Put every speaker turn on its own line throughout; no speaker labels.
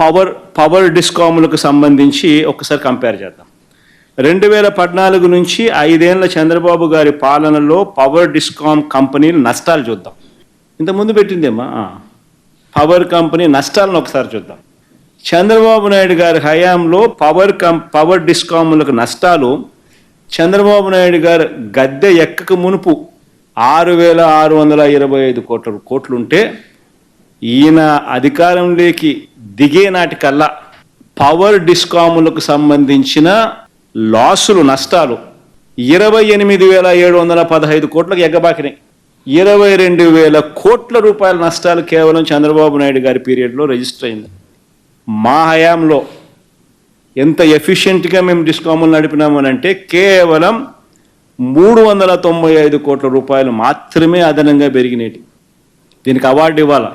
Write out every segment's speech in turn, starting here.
Power power డిస్కాములకు సంబంధించి ఒకసారి compare చేద్దాం. రెండు వేల పద్నాలుగు నుంచి ఐదేళ్ళ చంద్రబాబు గారి పాలనలో పవర్ డిస్కామ్ కంపెనీలు నష్టాలు చూద్దాం. ఇంతకుముందు పెట్టిందేమా? పవర్ కంపెనీ నష్టాలను ఒకసారి చూద్దాం. చంద్రబాబు నాయుడు గారి హయాంలో పవర్ కం పవర్ డిస్కాములకు నష్టాలు చంద్రబాబు నాయుడు గారు గద్దె ఎక్కక మునుపు ఆరు వేల ఆరు వందల ఇరవై ఐదు కోట్ల కోట్లుంటే ఈయన అధికారంలోకి దిగే నాటికల్లా పవర్ డిస్కాములకు సంబంధించిన లాసులు నష్టాలు ఇరవై ఎనిమిది వేల ఏడు వందల పదహైదు కోట్లకు ఎగ్గబాకినాయి. ఇరవై రెండు వేల కోట్ల రూపాయల నష్టాలు కేవలం చంద్రబాబు నాయుడు గారి పీరియడ్లో రిజిస్టర్ అయింది. మా హయాంలో ఎంత ఎఫిషియెంట్గా మేము డిస్కాములు నడిపినామనంటే కేవలం మూడు వందల తొంభై ఐదు కోట్ల రూపాయలు మాత్రమే అదనంగా పెరిగినాయి. దీనికి అవార్డు ఇవ్వాలా?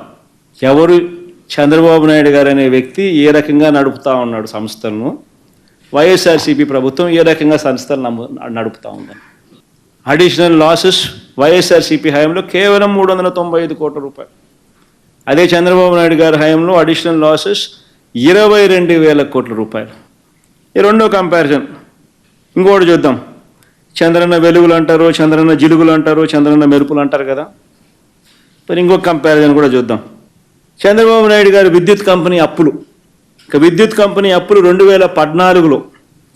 ఎవరు చంద్రబాబు నాయుడు గారు అనే వ్యక్తి ఏ రకంగా నడుపుతా ఉన్నాడు సంస్థలను? వైఎస్ఆర్సీపీ ప్రభుత్వం ఏ రకంగా సంస్థలు నమ్ము నడుపుతా ఉందని అడిషనల్ లాసెస్ వైఎస్ఆర్సీపీ హయాంలో కేవలం మూడు వందల తొంభై ఐదు కోట్ల రూపాయలు. అదే చంద్రబాబు నాయుడు గారి హయాంలో అడిషనల్ లాసెస్ ఇరవై రెండు వేల కోట్ల రూపాయలు. ఈ రెండో కంపారిజన్ ఇంకోటి చూద్దాం. చంద్రన్న వెలుగులు అంటారు చంద్రన్న జిలుగులు అంటారు చంద్రన్న మెరుపులు అంటారు కదా? మరి ఇంకొక కంపారిజన్ కూడా చూద్దాం. చంద్రబాబు నాయుడు గారు విద్యుత్ కంపెనీ అప్పులు. ఇక విద్యుత్ కంపెనీ అప్పులు రెండు వేల పద్నాలుగులో.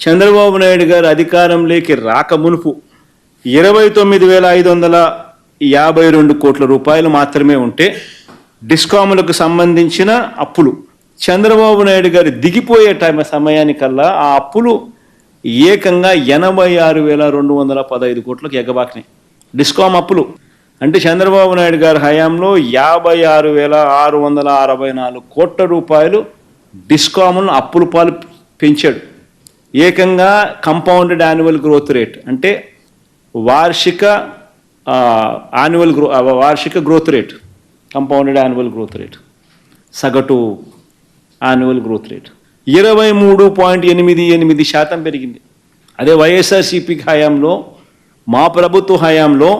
చంద్రబాబు నాయుడు గారు అధికారంలోకి రాక మునుపు ఇరవై తొమ్మిది వేల ఐదు వందల యాభై రెండు కోట్ల రూపాయలు మాత్రమే ఉంటే డిస్కాములకు సంబంధించిన అప్పులు. చంద్రబాబు నాయుడు గారు దిగిపోయే టైం సమయానికల్లా ఆ అప్పులు ఏకంగా ఎనభై ఆరు వేల రెండు వందల పదహైదు కోట్లకు ఎగబాకినాయి. డిస్కామ్ అప్పులు. అంటే చంద్రబాబు నాయుడు గారి హయాంలో యాభై ఆరు వేల ఆరు వందల అరవై నాలుగు కోట్ల రూపాయలు డిస్కామ్ను అప్పుల పాలు పెంచాడు. ఏకంగా కంపౌండెడ్ యాన్యువల్ గ్రోత్ రేట్ అంటే వార్షిక యాన్యువల్ గ్రో వార్షిక growth rate compounded annual growth rate సగటు యాన్యువల్ గ్రోత్ రేట్ ఇరవై మూడు పాయింట్ ఎనిమిది ఎనిమిది శాతం పెరిగింది. అదే వైఎస్ఆర్సీపీ హయాంలో మా ప్రభుత్వ హయాంలో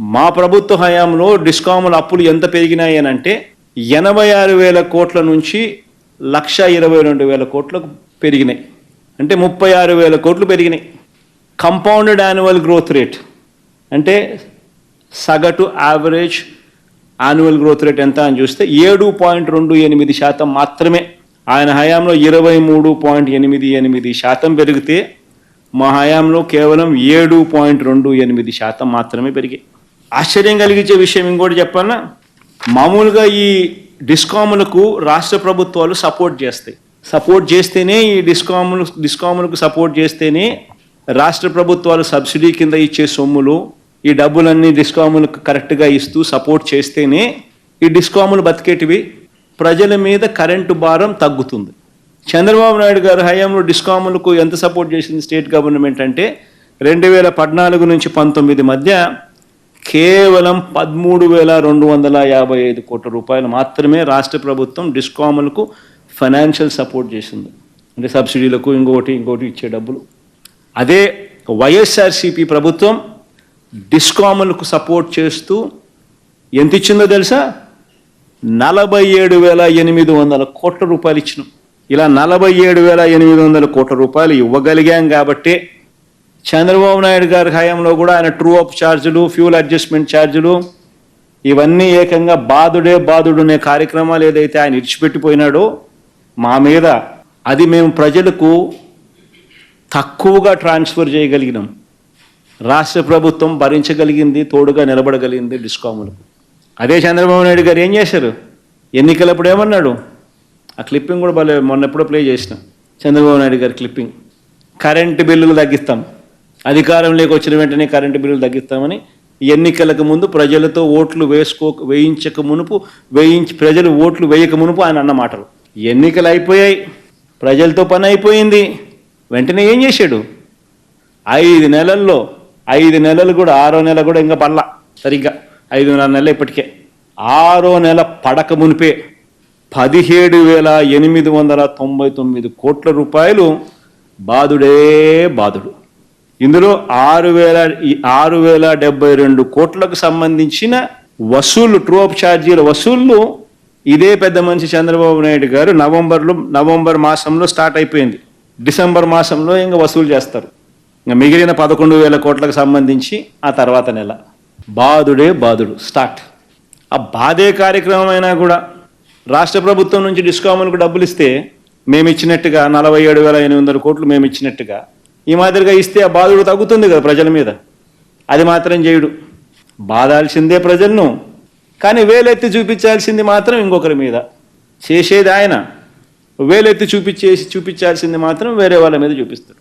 మా ప్రభుత్వ హయాంలో డిస్కాముల అప్పులు ఎంత పెరిగినాయి అని అంటే ఎనభై ఆరు వేల కోట్ల నుంచి లక్ష ఇరవై రెండు వేల కోట్లకు పెరిగినాయి. అంటే ముప్పై ఆరు వేల కోట్లు పెరిగినాయి. కంపౌండెడ్ యాన్యువల్ గ్రోత్ రేట్ అంటే సగటు యావరేజ్ యాన్యువల్ గ్రోత్ రేట్ ఎంత అని చూస్తే ఏడు పాయింట్ రెండు ఎనిమిది శాతం మాత్రమే. ఆయన హయాంలో ఇరవై మూడు పాయింట్ ఎనిమిది ఎనిమిది శాతం పెరిగితే మా హయాంలో కేవలం ఏడు పాయింట్ రెండు ఎనిమిది శాతం మాత్రమే పెరిగాయి. ఆశ్చర్యం కలిగించే విషయం ఇంకోటి చెప్పాలన్నా మామూలుగా ఈ డిస్కాములకు రాష్ట్ర ప్రభుత్వాలు సపోర్ట్ చేస్తాయి. సపోర్ట్ చేస్తేనే ఈ డిస్కాములు డిస్కాములకు సపోర్ట్ చేస్తేనే రాష్ట్ర ప్రభుత్వాలు సబ్సిడీ కింద ఇచ్చే సొమ్ములు ఈ డబ్బులన్నీ డిస్కాములకు కరెక్ట్గా ఇస్తూ సపోర్ట్ చేస్తేనే ఈ డిస్కాములు బతికేటివి. ప్రజల మీద కరెంటు భారం తగ్గుతుంది. చంద్రబాబు నాయుడు గారు హయాంలో డిస్కాములకు ఎంత సపోర్ట్ చేసింది స్టేట్ గవర్నమెంట్ అంటే రెండు వేల పద్నాలుగు నుంచి పంతొమ్మిది మధ్య కేవలం పదమూడు వేల రెండు వందల యాభై ఐదు కోట్ల రూపాయలు మాత్రమే రాష్ట్ర ప్రభుత్వం డిస్కాములకు ఫైనాన్షియల్ సపోర్ట్ చేసింది. అంటే సబ్సిడీలకు ఇంకోటి ఇంకోటి ఇచ్చే డబ్బులు. అదే వైఎస్ఆర్సిపి ప్రభుత్వం డిస్కాములకు సపోర్ట్ చేస్తూ ఎంత ఇచ్చిందో తెలుసా? నలభై ఏడు వేల ఎనిమిది వందల కోట్ల రూపాయలు ఇచ్చినాం. ఇలా నలభై ఏడు వేల ఎనిమిది వందల కోట్ల రూపాయలు ఇవ్వగలిగాం కాబట్టే చంద్రబాబు నాయుడు గారి హయాంలో కూడా ఆయన ట్రూ అప్ ఛార్జీలు ఫ్యూల్ అడ్జస్ట్మెంట్ ఛార్జీలు ఇవన్నీ ఏకంగా బాధుడే బాధుడు అనే కార్యక్రమాలు ఏదైతే ఆయన ఇడిచిపెట్టిపోయినాడో మా మీద అది మేము ప్రజలకు తక్కువగా ట్రాన్స్ఫర్ చేయగలిగినాం. రాష్ట్ర ప్రభుత్వం భరించగలిగింది తోడుగా నిలబడగలిగింది డిస్కాములకు అదే చంద్రబాబు నాయుడు గారు ఏం చేశారు? ఎన్నికలప్పుడు ఏమన్నాడు? ఆ క్లిప్పింగ్ కూడా భలే మొన్నప్పుడో ప్లే చేసిన. చంద్రబాబు నాయుడు గారి క్లిప్పింగ్ కరెంటు బిల్లులు తగ్గిస్తాం. అధికారంలోకి వచ్చిన వెంటనే కరెంటు బిల్లులు తగ్గిస్తామని ఎన్నికలకు ముందు ప్రజలతో ఓట్లు వేసుకో వేయించక మునుపు వేయించి ప్రజలు ఓట్లు వేయక మునుపు ఆయన అన్న మాటలు. ఎన్నికలు అయిపోయాయి. ప్రజలతో పని అయిపోయింది. వెంటనే ఏం చేశాడు? ఐదు నెలల్లో ఐదు నెలలు కూడా ఆరో నెల కూడా ఇంకా పడలా. సరిగ్గా ఐదున్నర నెలలు ఇప్పటికే. ఆరో నెల పడక మునిపే పదిహేడు వేల ఎనిమిది వందల తొంభై తొమ్మిది కోట్ల రూపాయలు బాధుడే బాధుడు ఇందులో ఆరు వేల ఆరు వేల డెబ్బై రెండు కోట్లకు సంబంధించిన వసూళ్ళు ట్రోప్ ఛార్జీల వసూళ్ళు ఇదే పెద్ద మనిషి చంద్రబాబు నాయుడు గారు నవంబర్లో నవంబర్ మాసంలో స్టార్ట్ అయిపోయింది. డిసెంబర్ మాసంలో ఇంకా వసూలు చేస్తారు. ఇంకా మిగిలిన పదకొండు వేల కోట్లకు సంబంధించి ఆ తర్వాత నెల. బాధుడే బాధుడు స్టార్ట్. ఆ బాధే కార్యక్రమం అయినా కూడా రాష్ట్ర ప్రభుత్వం నుంచి డిస్కాములకు డబ్బులు ఇస్తే మేము ఇచ్చినట్టుగా నలభై ఏడు వేల ఎనిమిది వందల కోట్లు మేము ఇచ్చినట్టుగా ఈ మాదిరిగా ఇస్తే ఆ బాధుడు తగ్గుతుంది కదా ప్రజల మీద. అది మాత్రం చేయుడు. బాధాల్సిందే ప్రజలను. కానీ వేలెత్తి చూపించాల్సింది మాత్రం ఇంకొకరి మీద. చేసేది ఆయన. వేలెత్తి చూపించేసి చూపించాల్సింది మాత్రం వేరే వాళ్ళ మీద చూపిస్తారు